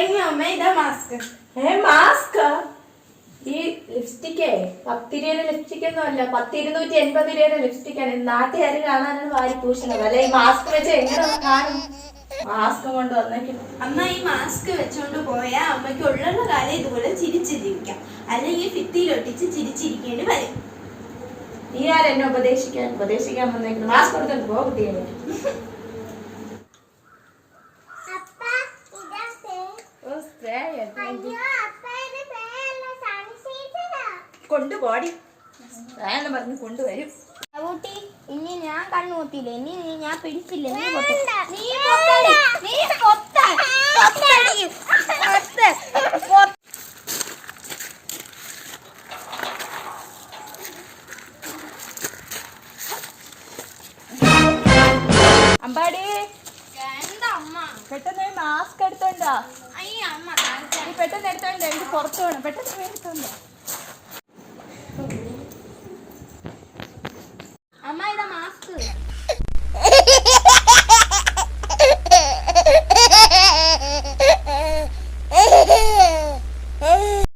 Mask ഏ mask ഈ ലിപ്സ്റ്റിക്കേ പത്ത് രൂപയുടെ ലിപ്സ്റ്റിക് ഒന്നും അല്ല. പത്ത് ഇരുന്നൂറ്റി എൺപത് രൂപയുടെ ലിപ്സ്റ്റിക് ആണ് നാട്ടുകാർ കാണാനാണ് വാരി പൂശണം അല്ലെ? ഈ മാസ്ക് വെച്ച് എങ്ങനെ കാണും? മാസ്ക് കൊണ്ട് വന്നേക്കും. അമ്മ ഈ മാസ്ക് വെച്ചോണ്ട് പോയാൽ അമ്മയ്ക്ക് ഉള്ള കാലം ഇതുപോലെ ചിരിച്ചിരിക്കാം. അല്ലെങ്കിൽ ഭിത്തിയിലൊട്ടിച്ച് ചിരിച്ചിരിക്കേണ്ടി വരും. നീ ആരെന്നെ ഉപദേശിക്കാൻ ഉപദേശിക്കാൻ വന്നേക്കുന്നു മാസ്ക് കൊടുത്തിട്ട് പോ കുട്ടിയെ. സൺസീറ്ററാ കൊണ്ടുപോടി. വേണം പറഞ്ഞ് കൊണ്ടുവരും. ഊട്ടി ഇനി ഞാൻ കണ്ണുകൂത്തിയില്ല ഇനി നീ ഞാൻ പിടിച്ചില്ല. നീ. നീ. അമ്പാടി എന്താ അമ്മ? പെട്ടെന്ന് മാസ്ക് എടുത്തോണ്ടാ? അയ്യ അമ്മ. പെട്ടെന്ന് എടുത്തോണ്ട് എനിക്ക് പുറത്തു പോകണം പെട്ടെന്ന് വേണ്ടി എടുത്തോണ്ടോ